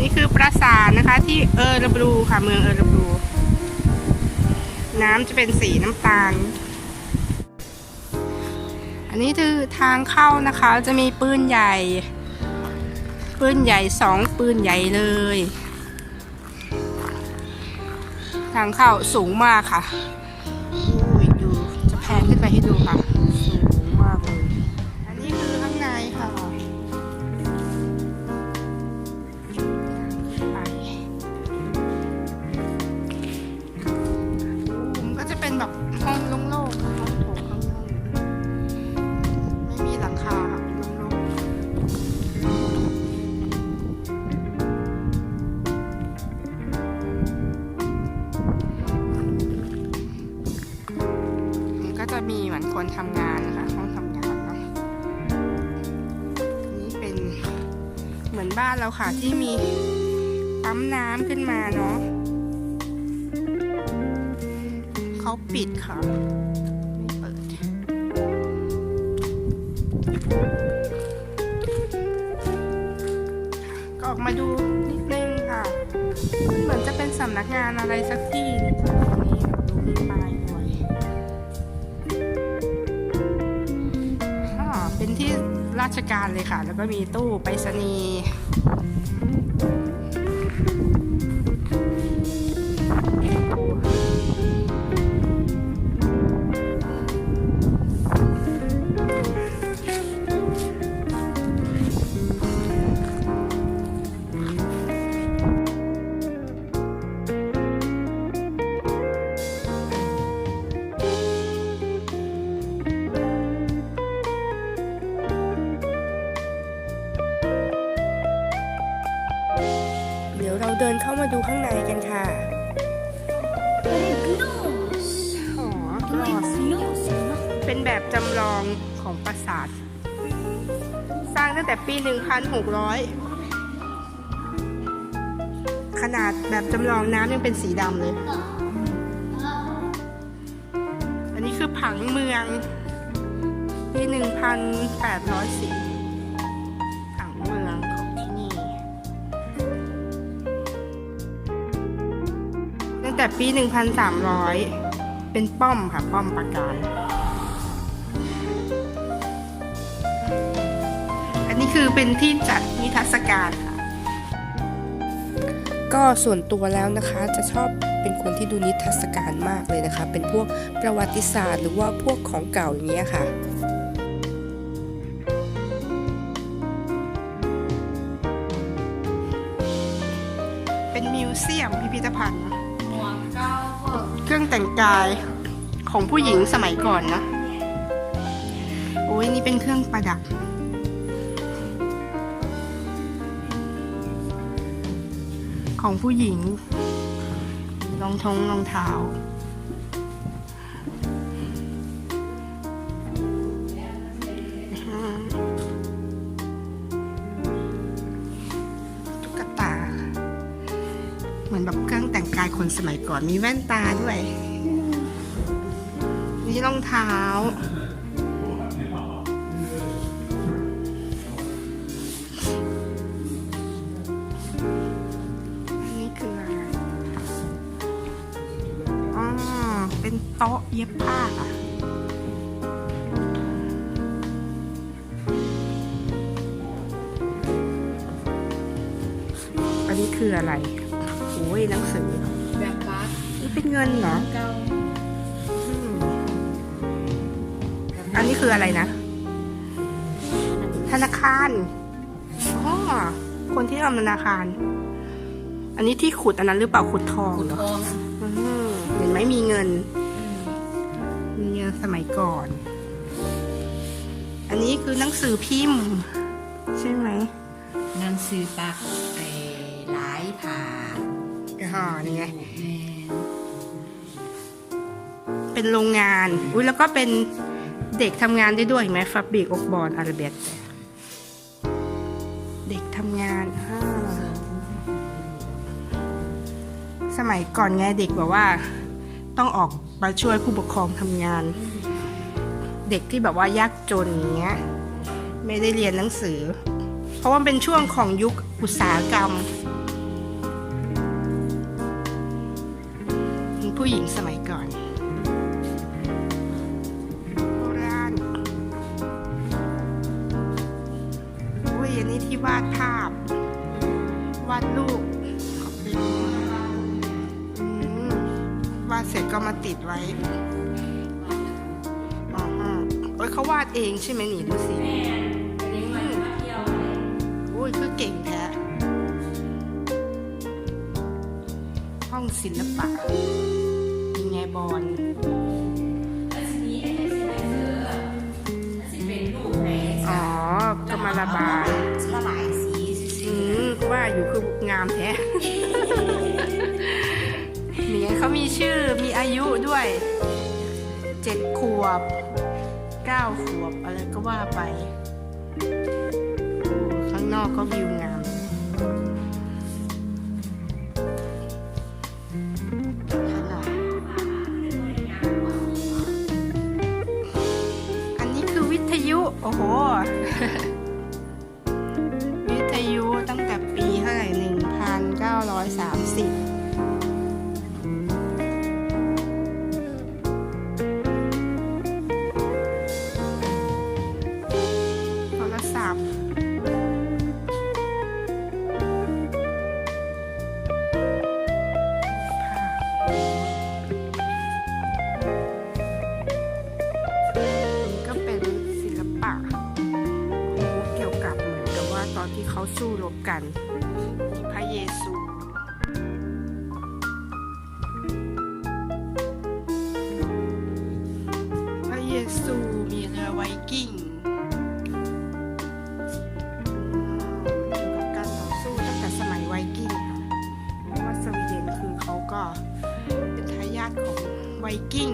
นี่คือปราสาทนะคะ ที่เออร์บรูค่ะ เมืองเออร์บรูน้ำจะเป็นสีน้ำตาล อันนี้คือทางเข้านะคะ จะมีปืนใหญ่ ปืนใหญ่สองปืนใหญ่เลย ทางเข้าสูงมากค่ะอุ้ยดูจะแพนขึ้นไปให้ดูค่ะ คนทำงานนะคะห้องทำงานเนาะนนี้เป็นเหมือนบ้านเราค่ะที่มีปั๊มน้ำขึ้นมาเนาะเขาปิดค่ะไม่เปิด ก็ออกมาดูนิดนึงค่ะ มันเหมือนจะเป็นสำนักงานอะไรสักที่นึงค่ะตรงนี้ดูมีป้ เป็นที่ราชการเลยค่ะ แล้วก็มีตู้ไปรษณีย์ เดินเข้ามาดูข้างในกันค่ะเป็นแบบจำลองของปราสาท สร้างตั้งแต่ปี 1600 ขนาดแบบจำลองน้ำยังเป็นสีดำเลย อันนี้คือผังเมืองปี 1804 แต่ปี 1,300 เป็นป้อมค่ะป้อมปราการ อันนี้คือเป็นที่จัดนิทรรศการค่ะ ก็ส่วนตัวแล้วนะคะจะชอบเป็นคนที่ดูนิทรรศการมากเลยนะคะ เป็นพวกประวัติศาสตร์หรือว่าพวกของเก่าอย่างเงี้ยค่ะเป็นมิวเซียมพิพิธภัณฑ์ เครื่องแต่งกายของผู้หญิงสมัยก่อนนะ โอ้ยนี่เป็นเครื่องประดับ ของผู้หญิงรองทงรองเท้า เหมือนแบบเครื่องแต่งกายคนสมัยก่อนมีแว่นตาด้วย นี่รองเท้า อันนี้คืออะไรอ๋อเป็นโต๊ะเย็บผ้าค่ะอันนี้คืออะไร อ้ยหนังสือ แบบบัสนี่เป็นเงินเหรอเก่าอืมอันนี้คืออะไรนะ ธนาคารอ๋อคนที่ทำธนาคาร อันนี้ที่ขุดอันนั้นหรือเปล่าขุดทองขุดเหรอทองอืมเห็นไหมมีเงิน มีเงินสมัยก่อน อันนี้คือหนังสือพิมพ์ ใช่ไหม หนังสือปักไอ้หลายผ่า อ๋อนี่ไงแม่เป็นโรงงาน อุ้ยแล้วก็เป็นเด็กทำงานได้ด้วยเห็นไหมฟับบิกอกบอลอาราเบตเด็กทำงานอ่าสมัยก่อนไงเด็กแบบว่า ต้องออกมาช่วยผู้ปกครองทำงาน เด็กที่แบบว่ายากจนอย่างเงี้ยไม่ได้เรียนหนังสือ เพราะว่ามันเป็นช่วงของยุคอุตสาหกรรม หญิงสมัยก่อนโบราณอุ้ยอันนี้ที่วาดภาพ วาดรูปของเป็นอืมวาดเสร็จก็มาติดไว้อ๋อฮะเอ้ยเขาวาดเองใช่ไหมนี่ดูสิอุ้ยคือเก่งแท้ห้องศิลปะยังไง บอลอ๋อ ก็มาระบายระบายสีอืมก็ว่าอยู่คืองามแท้เนี่ยเขามีชื่อมีอายุด้วยเจ็ดขวบเก้าขวบอะไรก็ว่าไปโอ้ข้างนอกก็วิวงาม ทยุ สู้รบกันมีพระเยซูพระเยซูมีเรือไวกิ้งเกี่ยวกับการต่อสู้ตั้งแต่สมัยไวกิ้งค่ะเพราะว่าสวีเดนคือเขาก็เป็นทายาทของไวกิ้ง